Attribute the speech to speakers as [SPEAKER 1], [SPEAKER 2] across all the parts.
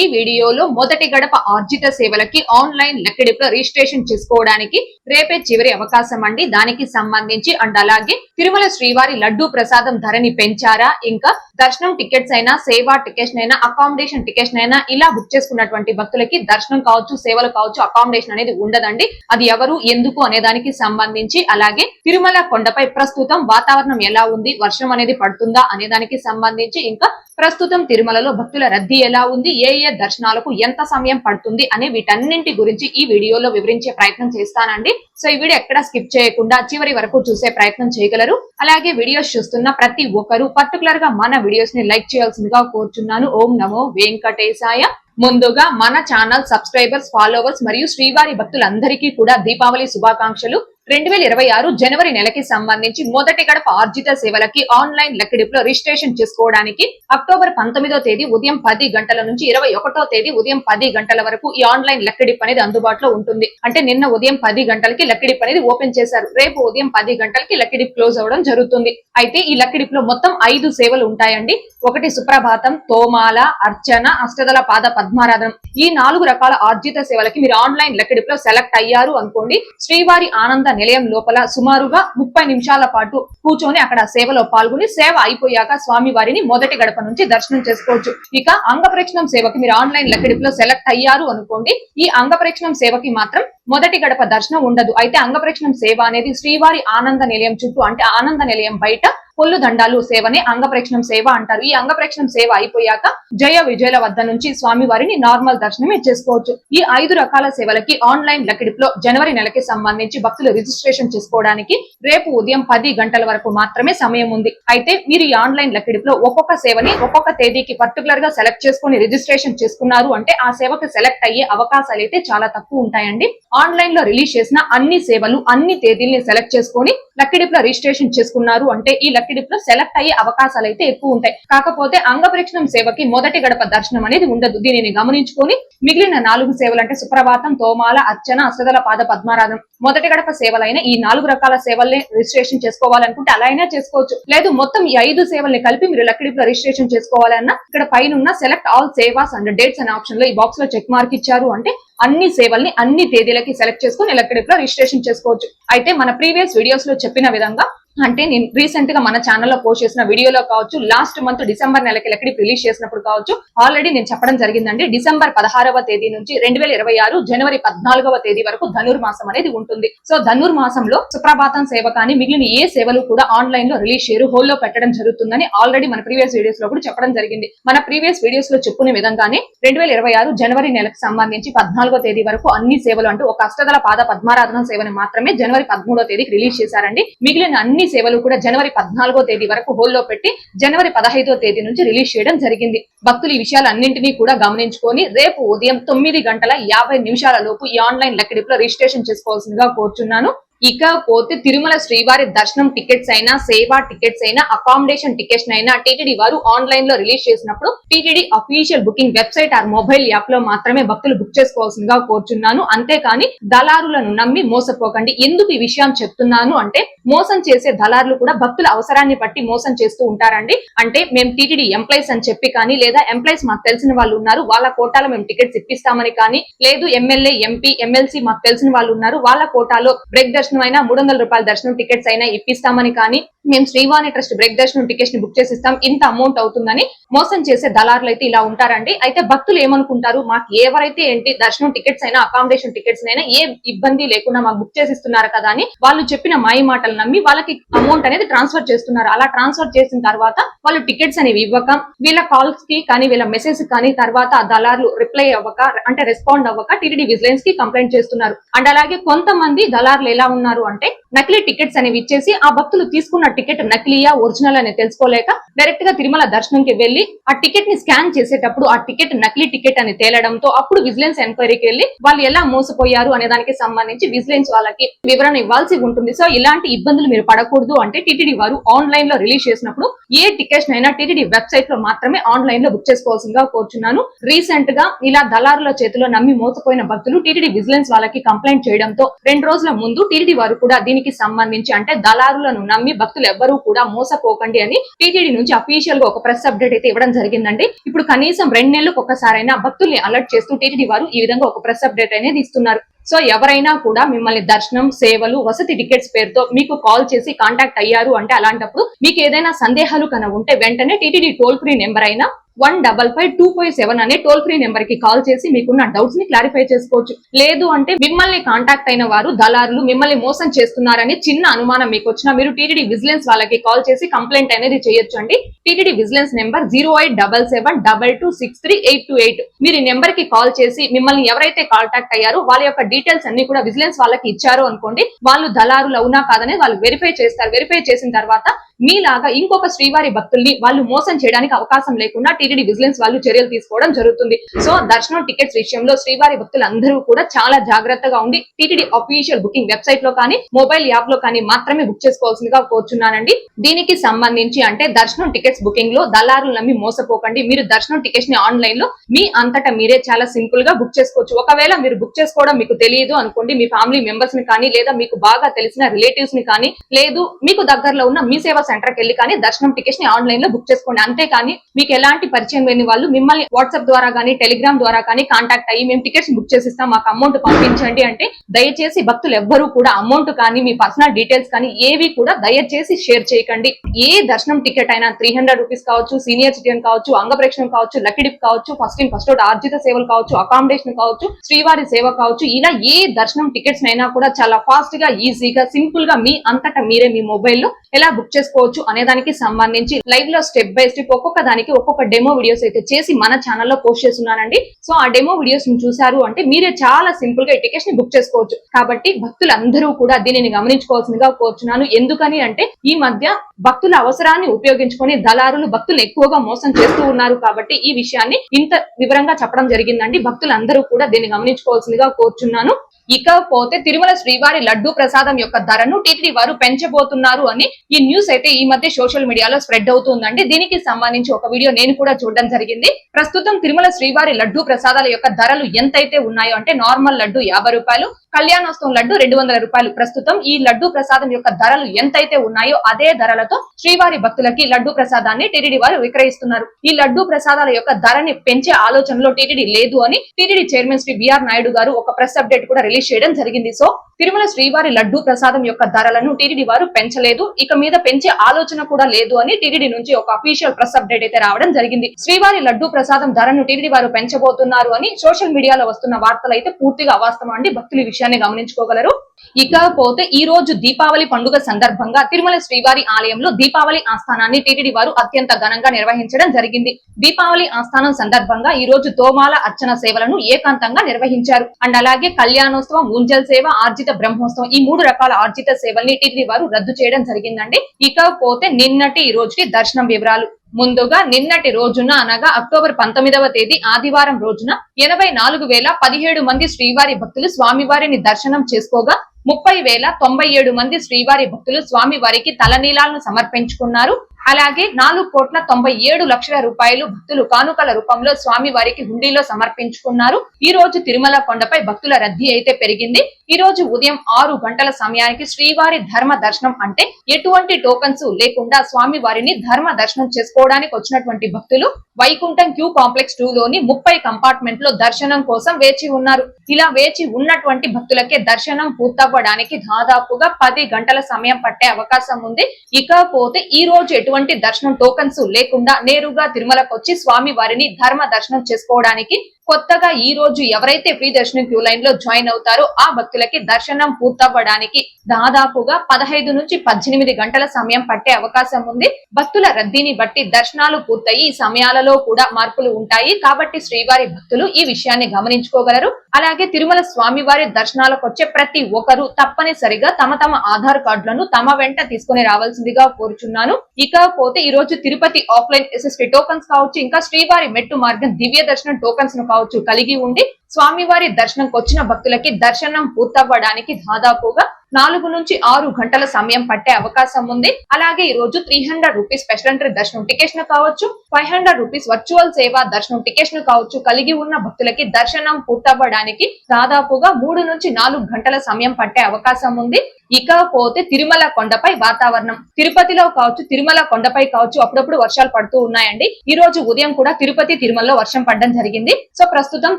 [SPEAKER 1] ఈ వీడియోలో మొదటి గడప ఆర్జిత సేవలకి ఆన్లైన్ లెక్కడిపులో రిజిస్ట్రేషన్ చేసుకోవడానికి రేపే చివరి అవకాశం అండి. దానికి సంబంధించి అండ్ అలాగే తిరుమల శ్రీవారి లడ్డూ ప్రసాదం ధరని పెంచారా? ఇంకా దర్శనం టికెట్స్ అయినా సేవా టికెట్స్ అయినా అకామిడేషన్ టికెట్స్ అయినా ఇలా బుక్ చేసుకున్నటువంటి భక్తులకి దర్శనం కావచ్చు సేవలు కావచ్చు అకామిడేషన్ అనేది ఉండదండి. అది ఎవరు ఎందుకు అనే దానికి సంబంధించి అలాగే తిరుమల కొండపై ప్రస్తుతం వాతావరణం ఎలా ఉంది వర్షం అనేది పడుతుందా అనే దానికి సంబంధించి ఇంకా ప్రస్తుతం తిరుమలలో భక్తుల రద్దీ ఎలా ఉంది? ఏ ఏ దర్శనాలకు ఎంత సమయం పడుతుంది? అనే వీటన్నింటి గురించి ఈ వీడియోలో వివరించే ప్రయత్నం చేస్తానండి. సో ఈ వీడియో ఎక్కడ స్కిప్ చేయకుండా చివరి వరకు చూసే ప్రయత్నం చేయగలరు. అలాగే వీడియోస్ చూస్తున్న ప్రతి ఒక్కరు పర్టికులర్గా మన వీడియోస్ని లైక్ చేయాల్సిందిగా కోరుచున్నాను. ఓం నమో వెంకటేశాయ. ముందుగా మన ఛానల్ సబ్స్క్రైబర్స్ ఫాలోవర్స్ మరియు శ్రీవారి భక్తులందరికీ కూడా దీపావళి శుభాకాంక్షలు. రెండు వేల ఇరవై ఆరు జనవరి నెలకి సంబంధించి మొదటి గడప ఆర్జిత సేవలకి ఆన్లైన్ లెక్కడిపులో రిజిస్ట్రేషన్ చేసుకోవడానికి అక్టోబర్ పంతొమ్మిదో తేదీ ఉదయం పది గంటల నుంచి ఇరవై ఒకటో తేదీ ఉదయం పది గంటల వరకు ఈ ఆన్లైన్ లెక్కడిప్ అనేది అందుబాటులో ఉంటుంది. అంటే నిన్న ఉదయం పది గంటలకి లెక్కడిప్ అనేది ఓపెన్ చేశారు. రేపు ఉదయం పది గంటలకి లెక్కడిప్ క్లోజ్ అవ్వడం జరుగుతుంది. అయితే ఈ లెక్కడిప్లో మొత్తం ఐదు సేవలు ఉంటాయండి. ఒకటి సుప్రభాతం తోమాల అర్చన అష్టదల పాద పద్మారాధనం. ఈ నాలుగు రకాల ఆర్జిత సేవలకి మీరు ఆన్లైన్ లెక్కడిప్లో సెలెక్ట్ అయ్యారు అనుకోండి. శ్రీవారి ఆనంద నిలయం లోపల సుమారుగా ముప్పై నిమిషాల పాటు కూర్చొని అక్కడ సేవలో పాల్గొని సేవ అయిపోయాక స్వామి వారిని మొదటి గడప నుంచి దర్శనం చేసుకోవచ్చు. ఇక అంగ ప్రేక్షణం సేవకి మీరు ఆన్లైన్ లెక్కడిప్లో సెలెక్ట్ అయ్యారు అనుకోండి. ఈ అంగప్రక్షణం సేవకి మాత్రం మొదటి గడప దర్శనం ఉండదు. అయితే అంగప్రక్షణం సేవ అనేది శ్రీవారి ఆనంద నిలయం చుట్టూ అంటే ఆనంద నిలయం బయట పొల్లు దండాలు సేవని అంగప్రేక్షణం సేవ అంటారు. ఈ అంగప్రేక్షణం సేవ అయిపోయాక జయ విజయల వద్ద నుంచి స్వామి వారిని నార్మల్ దర్శనం చేసుకోవచ్చు. ఈ ఐదు రకాల సేవలకి ఆన్లైన్ లకిడిప్లో జనవరి నెలకి సంబంధించి భక్తులు రిజిస్ట్రేషన్ చేసుకోవడానికి రేపు ఉదయం పది గంటల వరకు మాత్రమే సమయం ఉంది. అయితే మీరు ఈ ఆన్లైన్ లకిడిప్లో ఒక్కొక్క సేవని ఒక్కొక్క తేదీకి పర్టికులర్గా సెలెక్ట్ చేసుకుని రిజిస్ట్రేషన్ చేసుకున్నారు అంటే ఆ సేవకు సెలెక్ట్ అయ్యే అవకాశాలు అయితే చాలా తక్కువ ఉంటాయండి. ఆన్లైన్లో రిలీజ్ చేసిన అన్ని సేవలు అన్ని తేదీల్ని సెలెక్ట్ చేసుకొని లక్కిడిప్లో రిజిస్ట్రేషన్ చేసుకున్నారు అంటే ఈ లక్కిడిప్లో సెలెక్ట్ అయ్యే అవకాశాలు అయితే ఎక్కువ ఉంటాయి. కాకపోతే అంగప్రక్షణం సేవకి మొదటి గడప దర్శనం అనేది ఉండదు. దీనిని గమనించుకొని మిగిలిన నాలుగు సేవలు అంటే సుప్రభాతం తోమాల అర్చన అసదల పాద పద్మారాధం మొదటి గడప సేవలైన ఈ నాలుగు రకాల సేవల్ని రిజిస్ట్రేషన్ చేసుకోవాలనుకుంటే అలా అయినా చేసుకోవచ్చు. లేదు మొత్తం ఈ ఐదు సేవల్ని కలిపి మీరు లక్కిడిప్లో రిజిస్ట్రేషన్ చేసుకోవాలన్నా ఇక్కడ పైన సెలెక్ట్ ఆల్ సేవాస్ అండ్ డేట్స్ అనే ఆప్షన్లో ఈ బాక్స్లో చెక్ మార్క్ ఇచ్చారు అంటే అన్ని సేవల్ని అన్ని తేదీలకి సెలెక్ట్ చేసుకుని ఎలక్ట్రిక్లో రిజిస్ట్రేషన్ చేసుకోవచ్చు. అయితే మన ప్రీవియస్ వీడియోస్లో చెప్పిన విధంగా అంటే నేను రీసెంట్గా మన ఛానల్లో పోస్ట్ చేసిన వీడియోలో కావచ్చు లాస్ట్ మంత్ డిసెంబర్ నెలకి ఎలక్ట్రిక్ రిలీజ్ చేసినప్పుడు కావచ్చు ఆల్రెడీ నేను చెప్పడం జరిగిందండి. డిసెంబర్ పదహారవ తేదీ నుంచి రెండు వేల ఇరవై ఆరు జనవరి పద్నాలుగవ తేదీ వరకు ధనుర్మాసం అనేది ఉంటుంది. సో ధనుర్మాసంలో సుప్రభాతం సేవ కానీ మిగిలిన ఏ సేవలు కూడా ఆన్లైన్లో రిలీజ్ చేయరు హోల్లో పెట్టడం జరుగుతుందని ఆల్రెడీ మన ప్రీవియస్ వీడియోస్లో కూడా చెప్పడం జరిగింది. మన ప్రీవియస్ వీడియోస్లో చెప్పుకునే విధంగానే రెండు వేల ఇరవై ఆరు జనవరి నెలకు సంబంధించి పద్నాలుగో తేదీ వరకు అన్ని సేవలు అంటూ ఒక అష్టదల పాద పద్మారాధన సేవని మాత్రమే జనవరి పదమూడో తేదీకి రిలీజ్ చేశారండి. మిగిలిన అన్ని సేవలు కూడా జనవరి పద్నాలుగో తేదీ వరకు హోల్లో పెట్టి జనవరి పదహైదో తేదీ నుంచి రిలీజ్ చేయడం జరిగింది. భక్తులు ఈ విషయాలన్నింటినీ కూడా గమనించుకొని రేపు ఉదయం తొమ్మిది గంటల యాభై నిమిషాల లోపు ఈ ఆన్లైన్ లెక్కడిపులో రిజిస్ట్రేషన్ చేసుకోవాల్సిందిగా కోరుచున్నాను. ఇకపోతే తిరుమల శ్రీవారి దర్శనం టికెట్స్ అయినా సేవా టికెట్స్ అయినా అకామిడేషన్ టికెట్స్ అయినా టీటీడీ వారు ఆన్లైన్లో రిలీజ్ చేసినప్పుడు TTD official booking website or mobile యాప్లో మాత్రమే భక్తులు బుక్ చేసుకోవాల్సిందిగా కోరుచున్నాను. అంతేకాని దళారులను నమ్మి మోసపోకండి. ఎందుకు ఈ విషయం చెప్తున్నాను అంటే మోసం చేసే దళారులు కూడా భక్తుల అవసరాన్ని బట్టి మోసం చేస్తూ ఉంటారండి. అంటే మేము టీటీడీ ఎంప్లాయీస్ అని చెప్పి కానీ లేదా ఎంప్లాయీస్ మాకు తెలిసిన వాళ్ళు ఉన్నారు వాళ్ళ కోటాలో మేము టికెట్స్ ఇప్పిస్తామని కానీ లేదు ఎమ్మెల్యే ఎంపీ ఎమ్మెల్సీ మాకు తెలిసిన వాళ్ళు ఉన్నారు వాళ్ళ కోటాలో బ్రేక్ దర్శనం అయినా మూడు వందల రూపాయల దర్శనం టికెట్స్ అయినా ఇప్పిస్తామని కానీ మేము శ్రీవాణి ట్రస్ట్ బ్రేక్ దర్శనం టికెట్స్ని బుక్ చేసి ఇస్తాం ఇంత అమౌంట్ అవుతుందని మోసం చేసే దళారులు అయితే ఇలా ఉంటారండి. అయితే భక్తులు ఏమనుకుంటారు? మాకు ఎవరైతే ఏంటి దర్శనం టికెట్స్ అయినా అకామిడేషన్ టికెట్స్ అయినా ఏ ఇబ్బంది లేకుండా మాకు బుక్ చేసి ఇస్తున్నారు కదా అని వాళ్ళు చెప్పిన మాయ మాటలు నమ్మి వాళ్ళకి అమౌంట్ అనేది ట్రాన్స్ఫర్ చేస్తున్నారు. అలా ట్రాన్స్ఫర్ చేసిన తర్వాత వాళ్ళు టికెట్స్ అనేవి ఇవ్వక వీళ్ళ కాల్స్కి కానీ వీళ్ళ మెసేజ్ కానీ తర్వాత ఆ దళారులు రిప్లై అవ్వక అంటే రెస్పాండ్ అవ్వక టీటీడీ విజిలెన్స్కి కంప్లైంట్ చేస్తున్నారు. అండ్ అలాగే కొంతమంది దళారులు ఎలా ఉన్నారు? అంటే నకిలీ టికెట్స్ అనేవి ఇచ్చేసి ఆ భక్తులు తీసుకున్న టికెట్ నకిలీయా ఒరిజినల్ అని తెలుసుకోలేక డైరెక్ట్గా తిరుమల దర్శనంకి వెళ్ళి ఆ టికెట్ని స్కాన్ చేసేటప్పుడు ఆ టికెట్ నకిలీ టికెట్ అని తేలడంతో అప్పుడు విజిలెన్స్ ఎంక్వైరీకి వెళ్ళి వాళ్ళు ఎలా మోసపోయారు అనే దానికి సంబంధించి విజిలెన్స్ వాళ్ళకి వివరణ ఇవ్వాల్సి ఉంటుంది. సో ఇలాంటి ఇబ్బందులు మీరు పడకూడదు అంటే టీటీడీ వారు ఆన్లైన్లో రిలీజ్ చేసినప్పుడు ఏ టికెట్స్ అయినా టీటీడీ వెబ్సైట్లో మాత్రమే ఆన్లైన్లో బుక్ చేసుకోవాల్సిందిగా కోరుచున్నాను. రీసెంట్గా ఇలా దళారుల చేతిలో నమ్మి మోసపోయిన భక్తులు టీటీడీ విజిలెన్స్ వాళ్ళకి కంప్లైంట్ చేయడంతో రెండు రోజుల ముందు టీటీడీ వారు కూడా దీనికి సంబంధించి అంటే దళారులను నమ్మి భక్తులు ఎవ్వరూ కూడా మోసపోకండి అని టీటీడీ నుంచి అఫీషియల్గా ఒక ప్రెస్ అప్డేట్ అయితే ఇవ్వడం జరిగిందండి. ఇప్పుడు కనీసం రెండు నెలలకు ఒక్కసారైనా భక్తుల్ని అలర్ట్ చేస్తూ టీటీడీ వారు ఈ విధంగా ఒక ప్రెస్ అప్డేట్ అనేది ఇస్తున్నారు. సో ఎవరైనా కూడా మిమ్మల్ని దర్శనం సేవలు వసతి టికెట్స్ పేరుతో మీకు కాల్ చేసి కాంటాక్ట్ అయ్యారు అంటే అలాంటప్పుడు మీకు ఏదైనా సందేహాలు కన ఉంటే వెంటనే టీటీడీ టోల్ ఫ్రీ నెంబర్ అయినా one double five two five seven అనే టోల్ ఫ్రీ నెంబర్కి కాల్ చేసి మీకున్న డౌట్స్ని క్లారిఫై చేసుకోవచ్చు. లేదు అంటే మిమ్మల్ని కాంటాక్ట్ అయిన వారు దళారులు మిమ్మల్ని మోసం చేస్తున్నారని చిన్న అనుమానం మీకు వచ్చినా మీరు టీటీడీ విజిలెన్స్ వాళ్ళకి కాల్ చేసి కంప్లైంట్ అనేది చేయొచ్చు అండి. TTD vigilance number zero eight double seven double two six three eight two eight. మీరు ఈ నెంబర్కి కాల్ చేసి మిమ్మల్ని ఎవరైతే కాంటాక్ట్ అయ్యారో వాళ్ళ యొక్క డీటెయిల్స్ అన్ని కూడా విజిలెన్స్ వాళ్ళకి ఇచ్చారు అనుకోండి వాళ్ళు దళారులు అవునా కాదని వాళ్ళు వెరిఫై చేస్తారు. వెరిఫై చేసిన తర్వాత మీలాగా ఇంకొక శ్రీవారి భక్తుల్ని వాళ్ళు మోసం చేయడానికి అవకాశం లేకుండా టీటీడీ విజిలెన్స్ వాళ్ళు చర్యలు తీసుకోవడం జరుగుతుంది. సో దర్శనం టికెట్స్ విషయంలో శ్రీవారి భక్తులు అందరూ కూడా చాలా జాగ్రత్తగా ఉండి టీటీడీ అఫీషియల్ బుకింగ్ వెబ్సైట్లో కానీ మొబైల్ యాప్లో కానీ మాత్రమే బుక్ చేసుకోవాల్సిందిగా కోరుచున్నానండి. దీనికి సంబంధించి అంటే దర్శనం టికెట్స్ బుకింగ్లో దళారులు నమ్మి మోసపోకండి. మీరు దర్శనం టికెట్స్ని ఆన్లైన్లో మీ అంతటా మీరే చాలా సింపుల్గా బుక్ చేసుకోవచ్చు. ఒకవేళ మీరు బుక్ చేసుకోవడం మీకు తెలియదు అనుకోండి మీ ఫ్యామిలీ మెంబర్స్ని కానీ లేదా మీకు బాగా తెలిసిన రిలేటివ్స్ని కానీ లేదు మీకు దగ్గరలో ఉన్న మీ సేవా సెంటర్కి వెళ్ళి కానీ దర్శనం టికెట్స్ని ఆన్లైన్లో బుక్ చేసుకోండి. అంతేకాని మీకు ఎలాంటి పరిచయం లేని వాళ్ళు మిమ్మల్ని వాట్సాప్ ద్వారా కానీ టెలిగ్రామ్ ద్వారా కానీ కాంటాక్ట్ అయ్యి మేము టికెట్స్ బుక్ చేసిస్తాం మాకు అమౌంట్ పంపించండి అంటే దయచేసి భక్తులు ఎవ్వరూ కూడా అమౌంట్ కానీ మీ పర్సనల్ డీటెయిల్స్ కానీ ఏవి కూడా దయచేసి షేర్ చేయకండి. ఏ దర్శనం టికెట్ అయినా త్రీ హండ్రెడ్ రూపీస్ కావచ్చు సీనియర్ సిటిజన్ కావచ్చు అంగప్రేక్షణం కావచ్చు లక్కిడిప్ కావచ్చు ఫస్ట్ ఇన్ ఫస్ట్ అవుట్ ఆర్జిత సేవలు కావచ్చు అకామిడేషన్ కావచ్చు శ్రీవారి సేవ కావచ్చు ఇలా ఏ దర్శనం టికెట్స్ అయినా కూడా చాలా ఫాస్ట్గా ఈజీగా సింపుల్గా మీ అంతటా మీరే మీ మొబైల్లో ఎలా బుక్ చేసుకోవచ్చు అనే దానికి సంబంధించి లైవ్లో స్టెప్ బై స్టెప్ ఒక్కొక్క దానికి ఒక్కొక్క డెమో డెమో వీడియోస్ అయితే చేసి మన ఛానల్లో పోస్ట్ చేస్తున్నానండి. సో ఆ డెమో వీడియోస్ని చూసారు అంటే మీరే చాలా సింపుల్గా టికెట్స్ని బుక్ చేసుకోవచ్చు. కాబట్టి భక్తులందరూ కూడా దీనిని గమనించుకోవాల్సిందిగా కోరుచున్నాను. ఎందుకని అంటే ఈ మధ్య భక్తుల అవసరాన్ని ఉపయోగించుకొని దళారులు భక్తులు ఎక్కువగా మోసం చేస్తూ ఉన్నారు కాబట్టి ఈ విషయాన్ని ఇంత వివరంగా చెప్పడం జరిగిందండి. భక్తులందరూ కూడా దీన్ని గమనించుకోవాల్సిందిగా కోరుచున్నాను. ఇకపోతే తిరుమల శ్రీవారి లడ్డు ప్రసాదం యొక్క ధరను టీటీడీ వారు పెంచబోతున్నారు అని ఈ న్యూస్ అయితే ఈ మధ్య సోషల్ మీడియాలో స్ప్రెడ్ అవుతుందండి. దీనికి సంబంధించి ఒక వీడియో నేను కూడా చూడడం జరిగింది. ప్రస్తుతం తిరుమల శ్రీవారి లడ్డు ప్రసాదాల యొక్క ధరలు ఎంతైతే ఉన్నాయో అంటే నార్మల్ లడ్డు యాభై రూపాయలు కళ్యాణోత్సవం లడ్డు రెండు వందల రూపాయలు. ప్రస్తుతం ఈ లడ్డు ప్రసాదం యొక్క ధరలు ఎంతైతే ఉన్నాయో అదే ధరలతో శ్రీవారి భక్తులకి లడ్డు ప్రసాదాన్ని టీటీడీ వారు విక్రయిస్తున్నారు. ఈ లడ్డు ప్రసాదాల యొక్క ధరని పెంచే ఆలోచనలో టీటీడీ లేదు అని TTD chairman Shri BR Naidu గారు ఒక ప్రెస్ అప్డేట్ కూడా రిలీజ్ చేయడం జరిగింది. సో తిరుమల శ్రీవారి లడ్డు ప్రసాదం యొక్క ధరలను టీడీడీ వారు పెంచలేదు. ఇక మీద పెంచే ఆలోచన కూడా లేదు అని టీడీడీ నుంచి ఒక అఫీషియల్ ప్రెస్ అప్డేట్ అయితే రావడం జరిగింది. శ్రీవారి లడ్డు ప్రసాదం ధరను టీడీడీ వారు పెంచబోతున్నారు అని సోషల్ మీడియాలో వస్తున్న వార్తలు అయితే పూర్తిగా అవాస్తవం అండి భక్తులు విషయాన్ని గమనించుకోగలరు. ఇకపోతే ఈ రోజు దీపావళి పండుగ సందర్భంగా తిరుమల శ్రీవారి ఆలయంలో దీపావళి ఆస్థానాన్ని టీటీడీ వారు అత్యంత ఘనంగా నిర్వహించడం జరిగింది. దీపావళి ఆస్థానం సందర్భంగా ఈ రోజు తోమాల అర్చన సేవలను ఏకాంతంగా నిర్వహించారు. అండ్ అలాగే కళ్యాణోత్సవం ఊంజల్ సేవ ఆర్జిత బ్రహ్మోత్సవం ఈ మూడు రకాల ఆర్జిత సేవల్ని టీటీడీ వారు రద్దు చేయడం జరిగిందండి. ఇకపోతే నిన్నటి ఈ రోజుకి దర్శనం వివరాలు. ముందుగా నిన్నటి రోజున అనగా అక్టోబర్ పంతొమ్మిదవ తేదీ ఆదివారం రోజున ఎనభై నాలుగు వేల పదిహేడు మంది శ్రీవారి భక్తులు స్వామివారిని దర్శనం చేసుకోగా ముప్పై వేల తొంభై ఏడు మంది శ్రీవారి భక్తులు స్వామివారికి తలనీలాలను సమర్పించుకున్నారు. అలాగే నాలుగు కోట్ల తొంభై ఏడు లక్షల రూపాయలు భక్తులు కానుకల రూపంలో స్వామి వారికి హుండీలో సమర్పించుకున్నారు. ఈ రోజు తిరుమల కొండపై భక్తుల రద్దీ అయితే పెరిగింది. ఈ రోజు ఉదయం ఆరు గంటల సమయానికి శ్రీవారి ధర్మ దర్శనం అంటే ఎటువంటి టోకన్స్ లేకుండా స్వామి వారిని ధర్మ దర్శనం చేసుకోవడానికి వచ్చినటువంటి భక్తులు వైకుంఠం క్యూ కాంప్లెక్స్ టూ లోని ముప్పై కంపార్ట్మెంట్లో దర్శనం కోసం వేచి ఉన్నారు. ఇలా వేచి ఉన్నటువంటి భక్తులకే దర్శనం పూర్తవ్వడానికి దాదాపుగా పది గంటల సమయం పట్టే అవకాశం ఉంది. ఇకపోతే ఈ రోజు ఎటువంటి దర్శనం టోకన్స్ లేకుండా నేరుగా తిరుమలకు వచ్చి స్వామి వారిని ధర్మ దర్శనం చేసుకోవడానికి కొత్తగా ఈ రోజు ఎవరైతే ఫ్రీ దర్శనం క్యూ లైన్లో జాయిన్ అవుతారో ఆ భక్తులకి దర్శనం పూర్తవ్వడానికి దాదాపుగా పదహైదు నుంచి పద్దెనిమిది గంటల సమయం పట్టే అవకాశం ఉంది. భక్తుల రద్దీని బట్టి దర్శనాలు పూర్తయి ఈ సమయాలలో కూడా మార్పులు ఉంటాయి. కాబట్టి శ్రీవారి భక్తులు ఈ విషయాన్ని గమనించుకోగలరు. అలాగే తిరుమల స్వామివారి దర్శనాలకు వచ్చే ప్రతి ఒక్కరూ తప్పనిసరిగా తమ తమ ఆధార్ కార్డులను తమ వెంట తీసుకుని రావాల్సిందిగా కోరుచున్నాను. ఇకపోతే ఈ రోజు తిరుపతి ఆఫ్లైన్ ఎస్ఎస్టీ టోకన్స్ కావచ్చు ఇంకా శ్రీవారి మెట్టు మార్గం దివ్య దర్శనం టోకన్స్ను కావచ్చు కలిగి ఉండి స్వామివారి దర్శనంకి వచ్చిన భక్తులకి దర్శనం పూర్తవ్వడానికి దాదాపుగా నాలుగు నుంచి ఆరు గంటల సమయం పట్టే అవకాశం ఉంది. అలాగే ఈ రోజు three hundred rupees special entry దర్శనం టికెట్స్ కావచ్చు ఫైవ్ హండ్రెడ్ రూపీస్ వర్చువల్ సేవ దర్శనం టికెట్స్ కావచ్చు కలిగి ఉన్న భక్తులకి దర్శనం పూర్తవ్వడానికి దాదాపుగా మూడు నుంచి నాలుగు గంటల సమయం పట్టే అవకాశం ఉంది. ఇకపోతే తిరుమల కొండపై వాతావరణం. తిరుపతిలో కావచ్చు తిరుమల కొండపై కావచ్చు అప్పుడప్పుడు వర్షాలు పడుతూ ఉన్నాయండి. ఈ రోజు ఉదయం కూడా తిరుపతి తిరుమలలో వర్షం పడడం జరిగింది. సో ప్రస్తుతం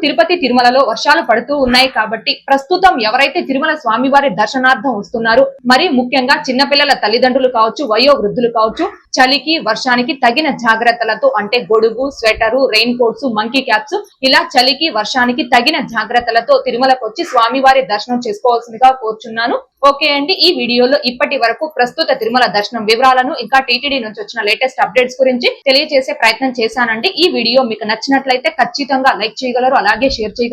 [SPEAKER 1] తిరుపతి తిరుమలలో వర్షాలు పడుతూ ఉన్నాయి కాబట్టి ప్రస్తుతం ఎవరైతే తిరుమల స్వామివారి దర్శనార్థం వస్తున్నారు మరి ముఖ్యంగా చిన్నపిల్లల తల్లిదండ్రులు కావచ్చు వయో వృద్ధులు కావచ్చు చలికి వర్షానికి తగిన జాగ్రత్తలతో అంటే గొడుగు sweater rain coats monkey caps ఇలా చలికి వర్షానికి తగిన జాగ్రత్తలతో తిరుమలకు వచ్చి స్వామివారి దర్శనం చేసుకోవాల్సిందిగా కోరుచున్నాను. ఓకే అండి ఈ వీడియోలో ఇప్పటి వరకు ప్రస్తుత తిరుమల దర్శనం వివరాలను ఇంకా టీటీడీ నుంచి వచ్చిన లేటెస్ట్ అప్డేట్స్ గురించి తెలియజేసే ప్రయత్నం చేశానండి. ఈ వీడియో మీకు నచ్చినట్లయితే ఖచ్చితంగా లైక్ చేయగలరు అలాగే షేర్ చేయగలరు.